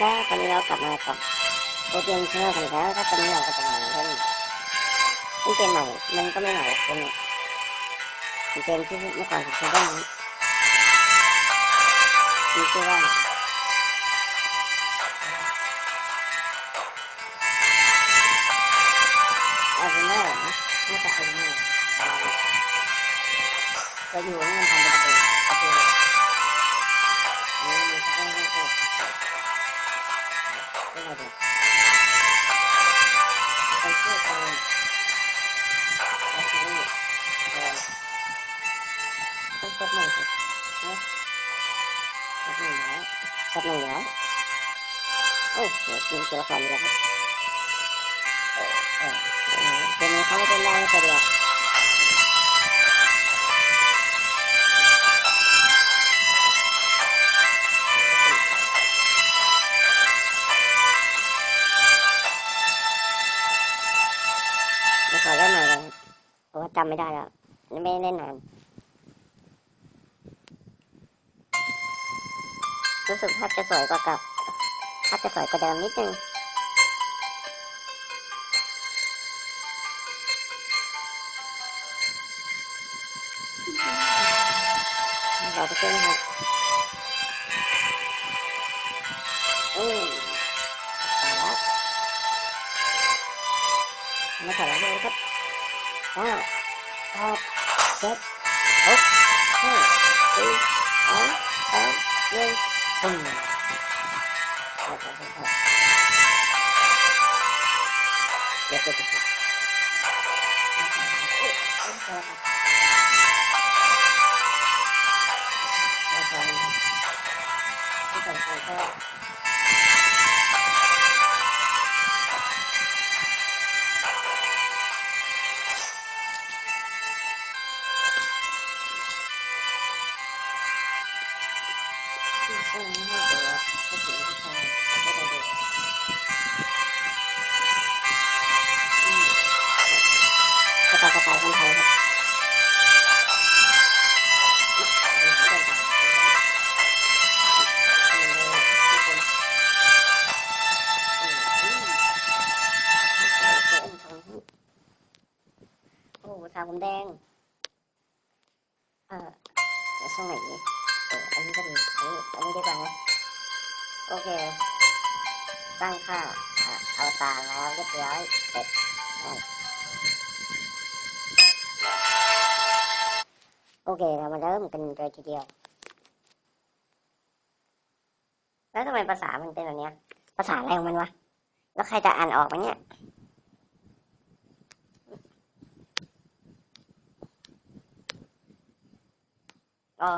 ครับตอนนี้เรากลับมากับโปรเกมเชอร์กันแล้วถ้าตอนนี้เราก็จะมาเล่นเล่นเกมใหม่มันก็ไม่ใหม่เป็นเกมที่เมื่อก่อนผมเคยเล่นมีชื่อว่าอาร์เซนอลนะน่าจะอาร์เซนอลจะอยู่ว่ามันทำเป็นระเบิดโอเค ต้องกดหน่อยสิกดหน่อยแล้วกดหน่อยแล้วโอ้ยเดินตัวละครดีกว่าครับเออเออเออเดี๋ยวนี้เขาไม่เป็นได้ไม่เป็นไรไม่ขอเล่นหน่อยเลยเพราะว่าจำไม่ได้แล้ว ไม่เล่นนาน รู้สึกภาพจะสวยกว่ากับภาพจะสวยกว่าเดิมนิดนึงรอไปเช่นะครับอืมไปแล้วมาถ่ายแล้วเลยครับห้าหกเจ็ดหกห้าสี่สามสองหนึ่ง ปึ้ง กระต่าคนไทยครับอืมเดินทางเดินทางเดินเลยทุกคนอืมอืมเอาเอาเอาเอาโอ้ทาผมแดง เออเดี๋ยวช่วงไหนดีเอออันนี้ก็ดีอันนี้อันนี้ดีกว่านะโอเค ตั้งค่าอะเอาตารแล้วเรียบร้อยเสร็จ โอเคเรามาเริ่มกันเลยทีเดียว แล้วทำไมภาษามันเป็นแบบนี้ภาษาอะไรของมันวะ แล้วใครจะอ่านออกไหมเนี่ยอ๋อ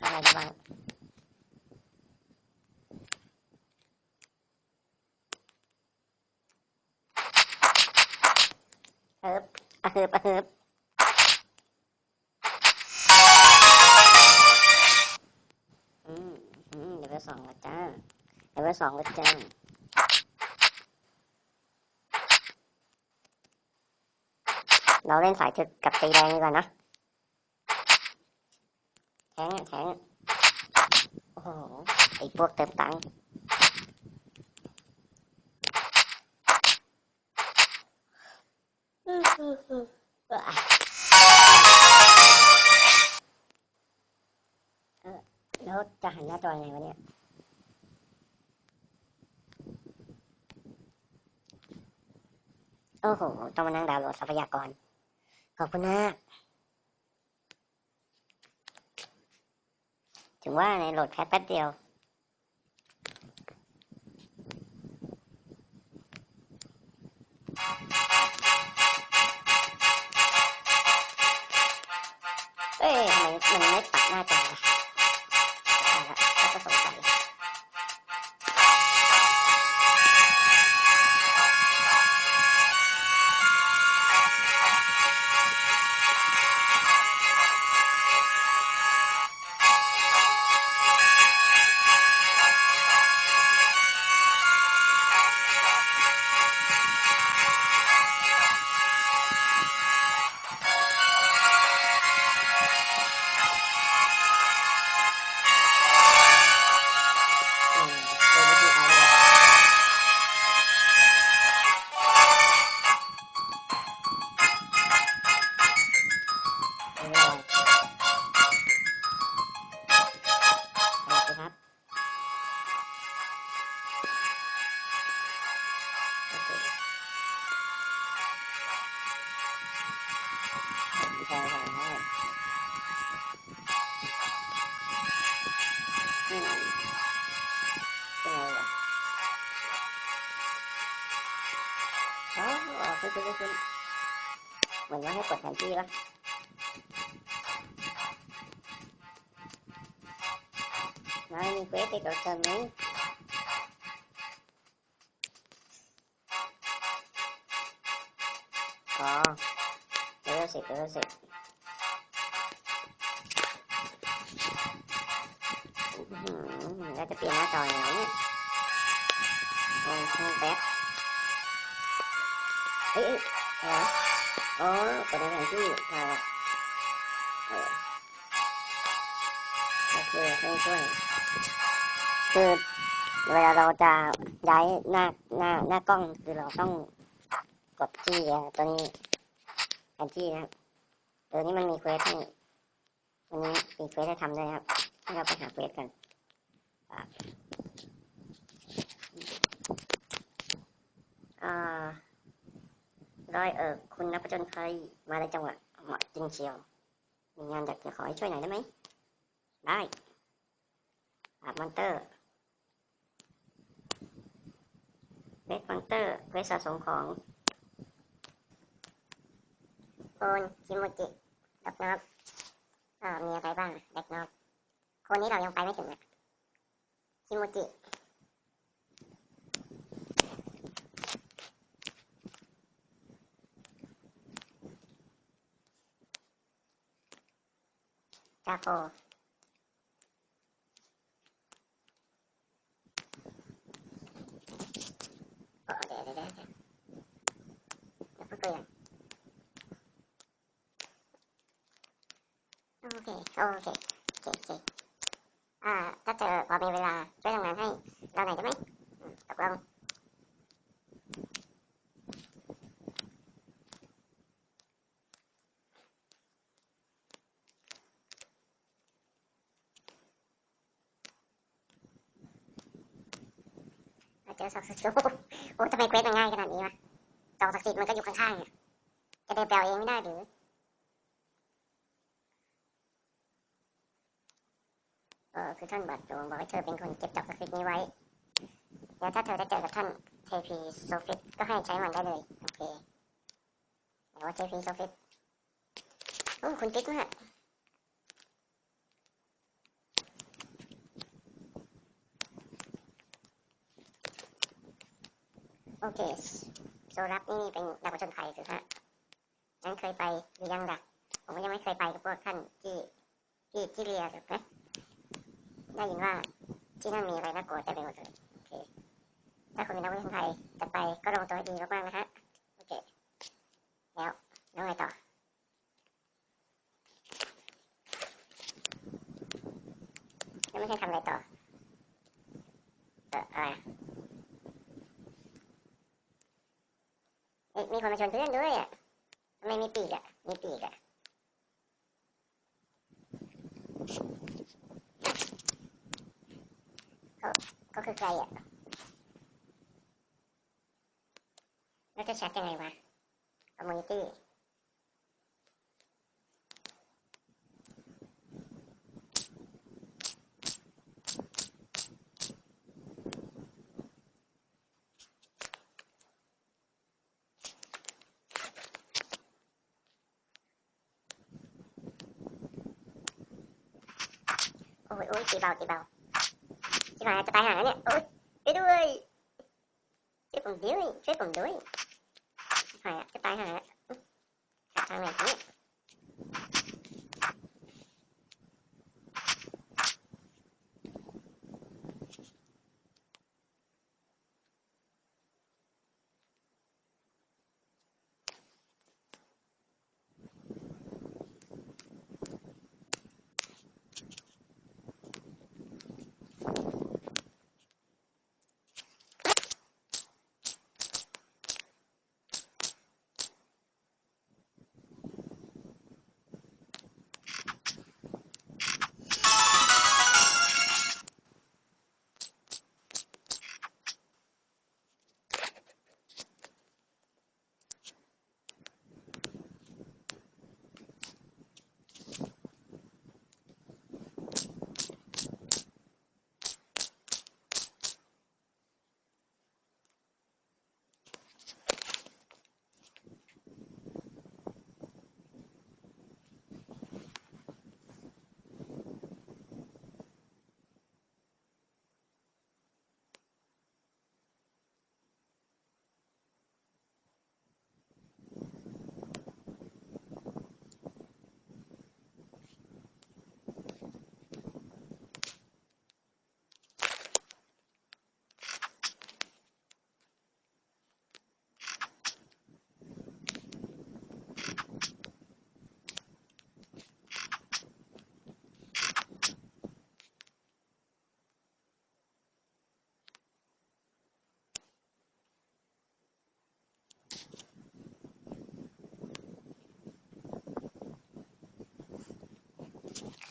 อะไรบ้างเอิบอะ เฮิบอะเฮิบอืมอืมเดี๋ยวไปสองแล้วจ้าเดี๋ยวไปสองแล้วจ้าเราเล่นสายถึกกับตีแดงดีกว่านะแทงอะแทงอะโอ้โหไอ้พวกเติมตังค์ หันหน้าจอยังไงวะเนี่ยโอ้โห ต้องมานั่งดาวน์โหลดทรัพยากร ขอบคุณนะถึงว่าในโหลดแค่แป๊บเดียว คุณคุณคุณเหมือนว่าให้กดแผนที่ปะนายมีเควสให้ เออเดี๋ยเสร็จเดี๋ยวเสร็จอื้อหือแล้วจะเปลี่ยนหาจอยังไงเนี่ยโอ้โหแป๊บเอ้ยเอ้ยอะไรอ๋อกดในแผนที่มาละเออโอเคช่วยช่วยคือเวลาเราจะย้ายหน้าหน้าหน้ากล้องคือเราต้องกดที่ตัวนี้แผนที่นะครับเออนี่มันมีเควสให้วันนี้มีเควสให้ทำด้วยนะครับให้เราไปหาเควสกันอ่า รอยเออคุณนักผจญภัยมาในจังหวะเหมาะจริงเชียว มีงานอยากจะขอให้ช่วยหน่อยได้ไหม ได้ปราบมอนเตอร์เวทมอนเตอร์เวทสะสมของโคนคิโมจิดับนอบเอ่อมีอะไรบ้างเด็กนอบโคนนี้เรายังไปไม่ถึงอะคิโมจิ จาโกเออเดี๋ยวเดี๋ยวเดี๋ยวเดี๋ยวเดี๋ยวพูดคุยกันโอเค โอเค โอเค โอเค อ่า ถ้าเจอพอมีเวลาช่วยทำงานให้เราหน่อยได้ไหมอืมตกลงเราเจอศั กดิ์สิทธิ์โอ้โหทำไมเควสมันง่ายขนาดนี้วะจองศักดิ์สิทธิ์มันก็อยู่ข้างๆเนี่ยจะเดินไปเอาเองไม่ได้หรือเออคือท่านบาดดวงบอกให้เธอเป็นคนเก็บจับศักดิ์สิทธิ์นี้ไว้แล้วถ้าเธอได้เจอกับท่านเทพีโซฟิตก็ให้ใช้มันได้เลยโอเคเดี๋ยวว่าเทพีโซฟิตโอ้คุณติ๊กมาก โอเคโซรับนี่เป็นนักผจญไทยคือฮะนั้นเคยไปหรือยังล่ะผมก็ยังไม่เคยไปกับพวกท่านที่ที่ที่เรียหรือนะได้ยินว่าที่นั่นมีอะไรน่ากลัวแต่เป็นหมดเลยโอเคถ้าคุณเป็นนักวิทยาไทยจะไปก็ลงตัวให้ดีมากๆนะฮะโอเค แล้วแล้วไงต่อ แล้วไม่ใช่ทำอะไรต่อ เอออะไรอะเอ๊ะมีคนมา ชวนเพื่อนด้วยอะทำไมมีปีกอะ มีปีกอะ ก็คือใครอะแล้วจะแชทยังไงวะคอมมูนิตี้ อ้ยโอ้ยตีเบาตีเบาที่มาจะตายหาแล้ว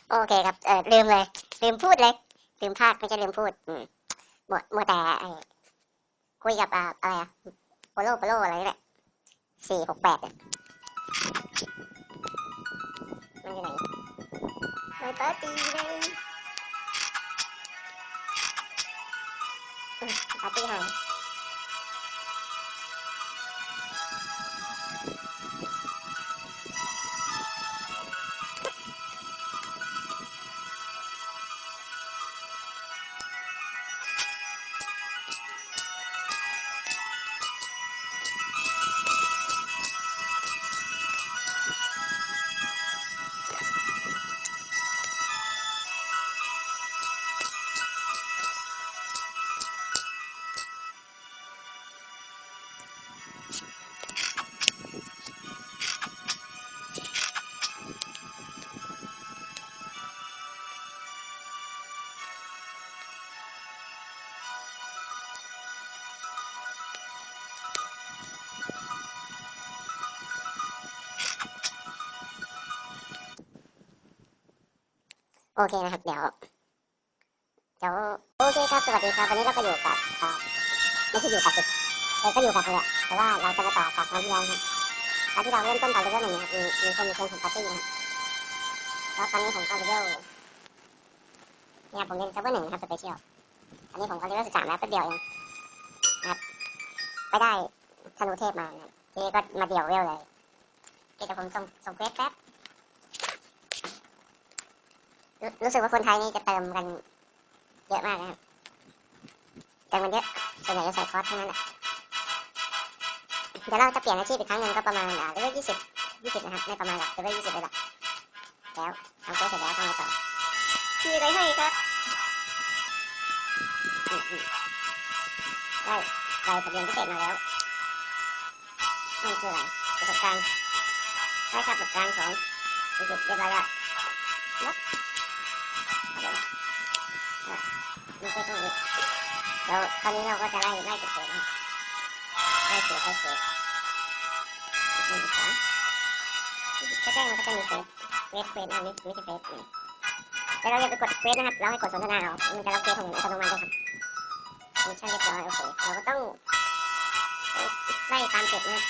หนเนี่ยโอเคครับ เออลืมเลย ลืมพูดเลย ลืมพลาดไม่ใช่ลืมพูด อืมหมดหมดแต่ไอ้คุยกับอ่าอะไรอะโปโลโปโลอะไรนี่แหละสี่หกแปดเนี่ยมันอยู่ไหนไม่ปาร์ตี้เลยอืมปาร์ตี้หาย โอเคนะครับ เดี๋ยวเดี๋ยวโอเคครับ สวัสดีครับ วันนี้เราก็อยู่กับไม่ใช่อยู่กับสิเออก็อยู่กับเลยแหละแต่ว่าเราจะมาต่อจากครั้งที่แล้วนะครับครั้งที่เราเริ่มต้นตอนเลเวลหนึ่งครับมีมีคนมีคนของปาร์ตี้นะครับแล้วตอนนี้ผมก็เลเวลเนี่ยผมเล่นเซิร์ฟเวอร์หนึ่งนะครับสเปเชียลอันนี้ผมก็เลเวลสิบสามแล้วแป๊บเดียวเองนะครับไปได้ธนูเทพมานะครับทีนี้ก็มาเดี่ยวเวลเลยโอเคเดี๋ยวผมส่งส่งเควสแป๊บ รู้รู้สึกว่าคนไทยนี่จะเติมกันเยอะมากนะครับเติมกันเยอะส่วนใหญ่จะใส่คอร์สทั้งนั้นแหละเดี๋ยวเราจะเปลี่ยนอาชีพอีกครั้งหนึ่งก็ประมาณอ่าเลเวลยี่สิบยี่สิบนะครับไม่ประมาณหรอกเลเวลยี่สิบเลยแหละแล้วทำเสร็จแล้วก็มาต่อมีอะไรให้ครับอืมอืมได้ใบทะเบียนพิเศษมาแล้วนั่นคืออะไรประสบการณ์ได้ครับประสบการณ์ของยี่สิบเรียบร้อยแล้ว ช่ตรงนี้แล้วตอนนี้เราก็จะไล่ไล่เก็บเศษนะครับไล่เศษไล่เศษหนึ่งสองใกล้ๆมันก็จะมีเฟสเฟสเฟสอันนี้ไม่ใช่เฟสนี่แต่เราอย่าไปกดเฟสนะครับเราให้กดสนทนาเอามันจะรับเฟสของอัตโนมัติเลยครับมิชชั่เรียบร้อยโอเคเราก็ต้องไล่ตามเก็บนะ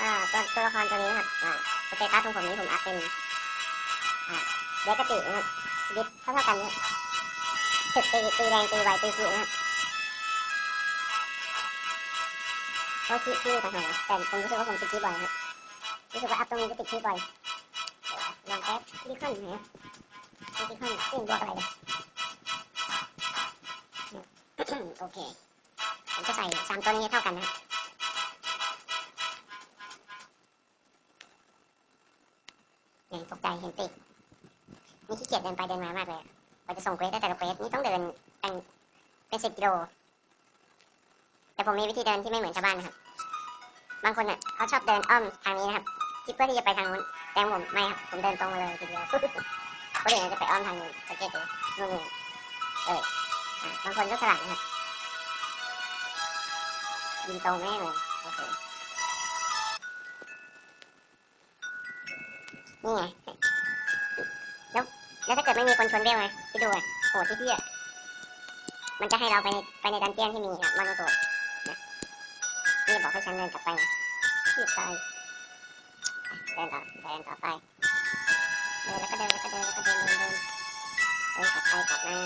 อ่าตัวตัวละครตัวนี้ครับอ่าสเตตัสของผมนี้ผมอัพเป็นอ่าเดกตินะครับดิฟเท่าๆกันเนี่ย ตึกตีตีแรงตีไวตีขีนะเพราะขี้ขี้ต่างหากแต่ผมรู้สึกว่าผมติดขี้บ่อยครับรู้สึกว่าอัพตรงนี้ก็ติดขี้บ่อยลองแป๊บดิคอนนะดิคอนเปลี่ยนบวกอะไรเลยโอเคผมจะใส่สามตัวนี้เท่ากันนะเนี่ยตกใจเห็นติดนี่ขี้เกียจเดินไปเดินมามากเลย กว่าจะส่งเควสได้แต่ละเควสนี่ต้องเดินเป็นเป็นสิบกิโล แต่ผมมีวิธีเดินที่ไม่เหมือนชาวบ้านนะครับ บางคนอะเขาชอบเดินอ้อมทางนี้นะครับคิดเพื่อที่จะไปทางนู้น แต่ผมไม่ครับ ผมเดินตรงมาเลยทีเดียวคนอื่นจะไปอ้อมทางนู้นสังเกตดูนู่นเออบางคนก็สลับนะครับยิงตรงแม่เลยโอเคนี่ไง แล้วถ้าเกิดไม่มีคนชนเรียวไงพี่ดูอะโหดที่พี่อะมันจะให้เราไปในไปในดันเจี้ยนที่มีครับมอนโนโตะนะนี่บอกให้ฉันเดินกลับไปนะพี่ตายเดินต่อเดินต่อไปเดินแล้วก็เดินแล้วก็เดินแล้วก็เดินเดินเดินเดินกลับไปกลับมา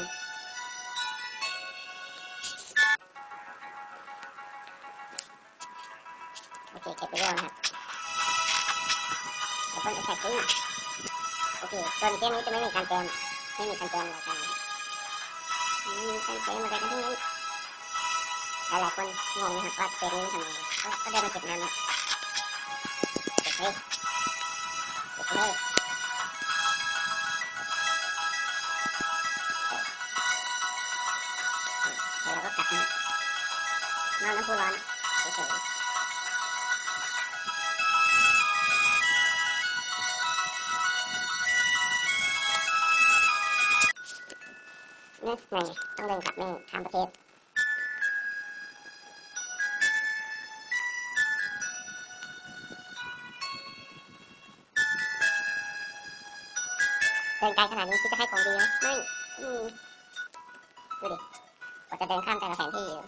โอเคเก็บไปเรื่อยครับแล้วก็แท็กซี่โอเคส่วนเกมนี้จะไม่มีการเติมไม่มีการเติมอะไรกันไม่มีการเติมอะไรกันทั้งนั้นหลายๆคนงงนะครับว่าเกมนี้ทำไมก็ก็ได้มาเก็บน้ำนะเก็บเลยเก็บเลยแล้วเราก็กลับมานอนน้ำพุร้อนเฉยๆ นี่งต้องเดินกลับนี่ข้ามประเทศเดินไกลขนาดนี้คิดจะให้ของดีไหมไม่อืมดูดิกว่าจะเดินข้ามแต่ละแผนที่อยู่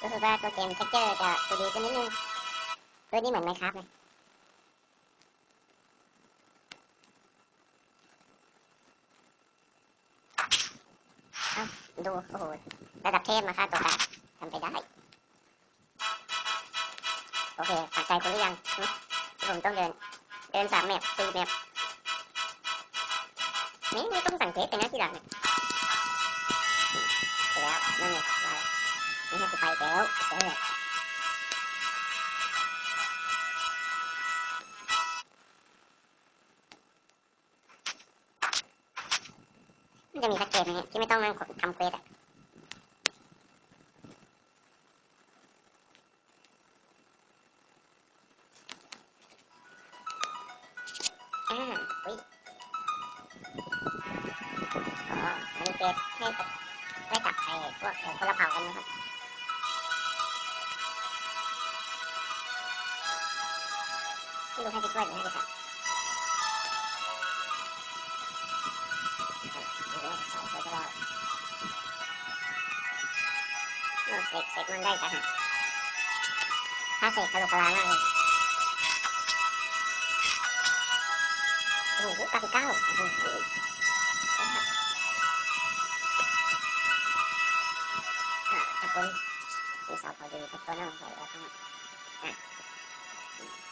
รู้สึกว่าตัวเกมเท็กเจอร์จะดูดีขึ้นนิดนึงตัวนี้เหมือนไมครับเลยเอ้า ดู โอ้โห ระดับเทพมาฆ่าตัวตายทำไปได้ โอเคปักใจคุณหรือยังผมต้องเดิน เดินสามแมปสี่แมปนี่ไม่ต้องสังเกตไปนะที่หลังเนี่ยแล้วนั่นไงมาแล้วนี่ให้กูไปแล้วเออ จะมีสักเกมไหมเนี่ยที่ไม่ต้องนั่งกดทำเควสอะอ่าอุ้ยอ๋อมีเกตให้ได้จับไอ้พวกเอ่อคนละเผ่ากันนะครับไม่รู้ให้ไปช่วยหรือให้ไปจับเดี๋ เสกเสกมันได้จ้ะฮะถ้าเสกคารุคาลามากเลยโอ้โหเก้าสิบเก้าโอ้โหอะถ้าคนมีสาวพอดีถ้าตัวนั่งใส่แล้วก็อะ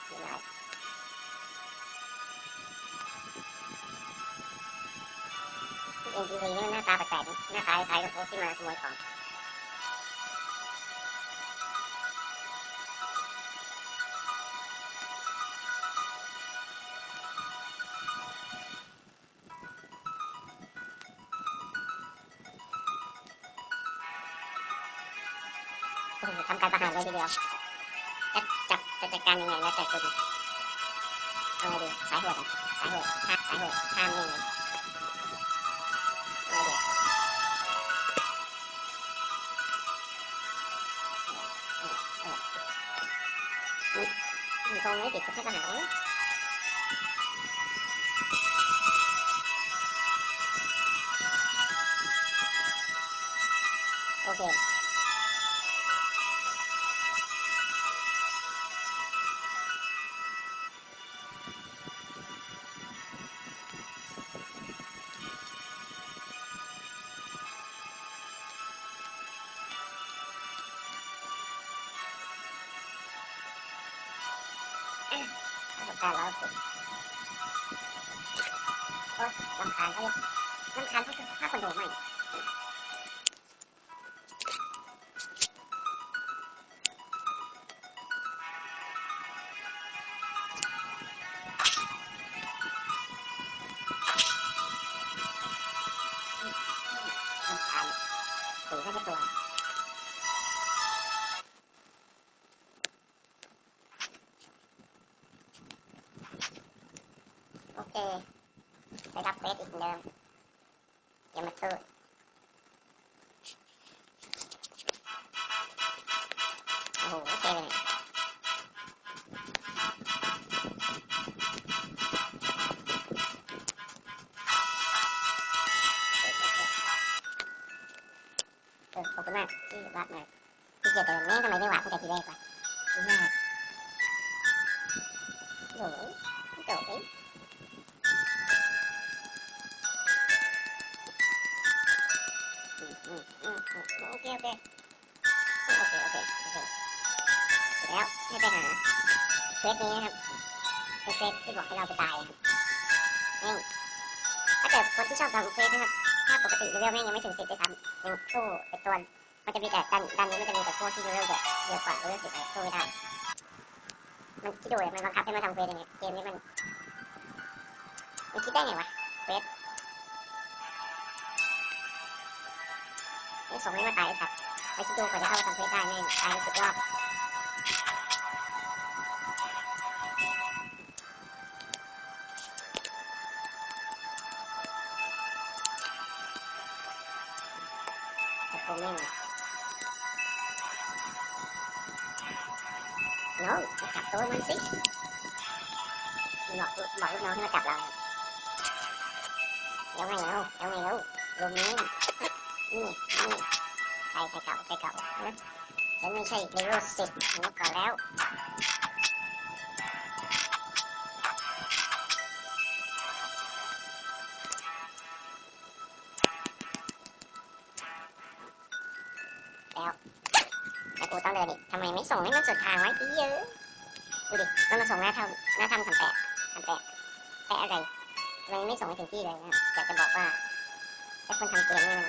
เรียบร้อยเอ็นจีซีนี่มันหน้าตาแปลกๆนะหน้าตาคล้ายๆกับพวกที่มาขโมยของ การประหารเลยทีเดียวจะจับจะจัดการยังไงแล้วแต่คุณเอาไงดีสายหัวกันสายหัวห้าสายหัวห้ามยังไงเอาไงดีมีตรงนี้ติดก็แค่ประหารโอเค ประสบการณ์แล้วสิโอ๊ยลำคาญเขาเลยลำคาญเขาคือถ้าคนโดใหม่ เควสนี้นะครับเป็นเควสที่บอกให้เราไปตายครับนี่ถ้าเกิดคนที่ชอบทำเควสนะครับถ้าปกติเลเวลแม่งยังไม่ถึงสิบด้วยซ้ำยังสู้ไอ้ตัวมันจะมีแต่ดันดันนี้มันจะมีแต่พวกที่เลเวลเยอะเยอะกว่าเลเวลสิบอะไรสู้ไม่ได้มันคิดดูเลยมันบังคับให้มาทำเควสอย่างเงี้ยเกมนี้มันมันคิดได้ไงวะเควสนี่ส่งให้มาตายไอ้สัตว์ไปคิดดูกว่าจะเข้าทำเควสได้แม่งตายสิบรอบ ใช่เลเวลสิบเมื่ก่อนแล้ว แล้วแต่กูต้องเดินอีกทำไมไม่ส่งให้มันสุดทางไว้ที่เยอะดูดิแล้วมาส่งหน้าทำหน้าทำทำแปะทำแปะแปะอะไรทำไมไม่ส่งให้ถึงที่เลยนะอยากจะบอกว่าไอ้คนทำเกมนี่มัน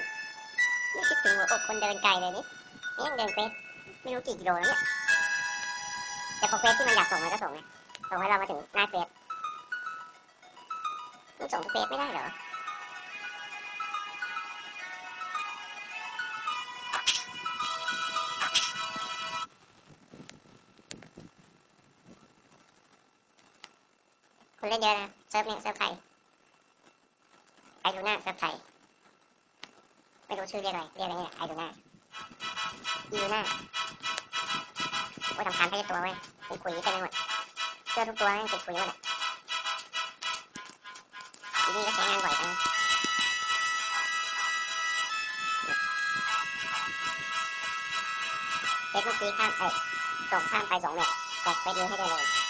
ไม่คิดถึงหัวอกคนเดินไกลเลยนี่นี่ยังเดินเฟส ไม่รู้กี่กิโลแล้วเนี่ยแต่พอเฟสที่มันอยากส่งมันก็ส่งไงส่งให้เรามาถึงหน้าเฟสมันส่งเฟสไม่ได้เหรอคนเล่นเยอะนะเซิร์ฟเนี่ยเซิร์ฟใครไอดูน่าเซิร์ฟใครไม่รู้ชื่อเรียกอะไรเรียกอะไรเนี่ยไอดูน่าอีดูน่า ว่าทำคานให้ตัวไว้เป็นขุยเต็มไปหมดเสื้อทุกตัวนี่เป็นขุยหมดอะทีนี่ก็ใช้งานบ่อยจังเฟซเมื่อกี้ข้ามเอ้ยส่งข้ามไปสองแบบแจกไปดีให้ได้เลย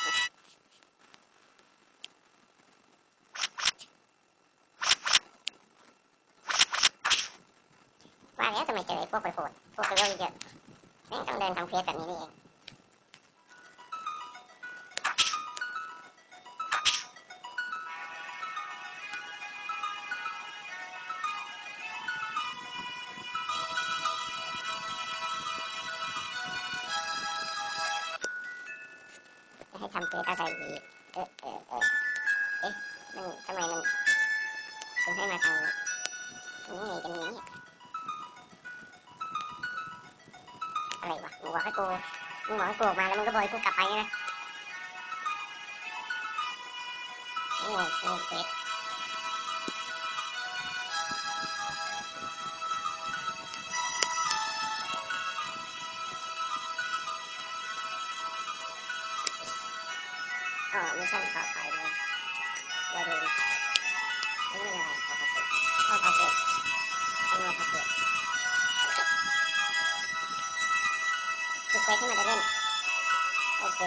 เอ๊ะ มันทำไมมันถึงให้มาทางนี้ไงกันนี้อะไรวะมึงบอกให้กูมึงบอกให้กูออกมาแล้วมึงก็บอกให้กูกลับไปนะโอ้โหเป็ดอ๋อไม่ใช่ขอไปเลย เราดูนี่เป็นอะไดเจ็ดขอพัดเจ็ดขอพัดเจ็ดคือเควสที่มันจะเล่นโอเค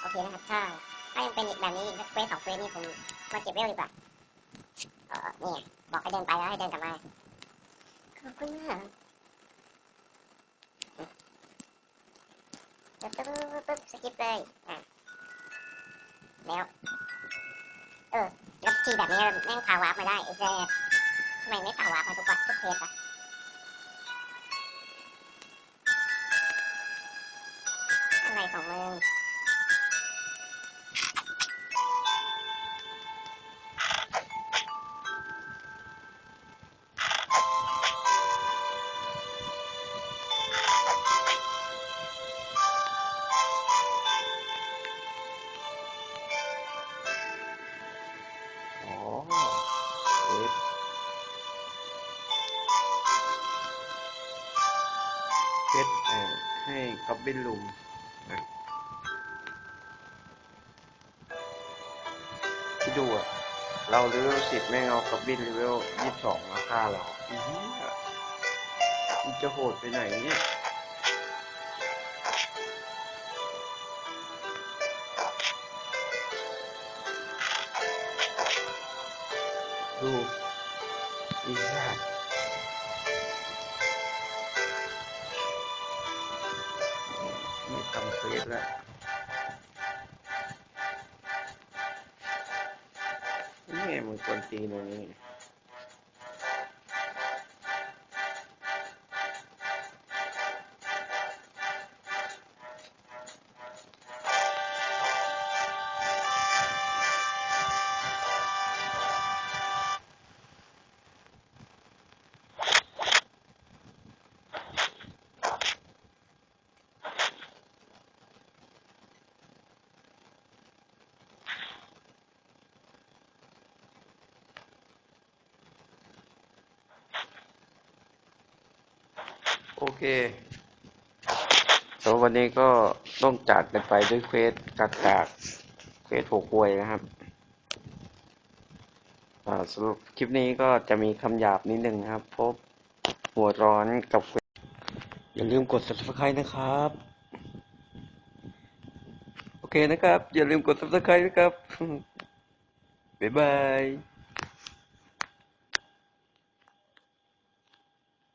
โอเคนะครับ ถ้า ถ้ายังเป็นอีกแบบนี้เควสสองเควสนี่ผมมาเก็บเวลดีกว่าเออนี่บอกให้เดินไปแล้วให้เดินกลับมาขอบคุณมากปึ๊บปึ๊บปึ๊บปึ๊บสกิปเลยอะ แล้ว เออ แล้วทีแบบนี้แม่งพาวาร์ปมาได้ไอ้เจ๊ทำไมไม่พาวาร์ปมาทุกวันทุกเทปอะ ให้กับบินลุมนะที่ดูอะเราเลเวลสิบแม่งเอากับบินเลเวลยี่สิบสองมาฆ่าเราอีเหี้ยมันจะโหดไปไหนเนี่ย เคแต่ว่าวันนี้ก็ต้องจากกันไปด้วยเควสกากากเควสหัวกลวยนะครับสรุปคลิปนี้ก็จะมีคำหยาบนิดนึงนะครับ พบหัวร้อนกับเควสอย่าลืมกด subscribe นะครับ โอเคนะครับ อย่าลืมกด subscribe นะครับ บ๊ายบาย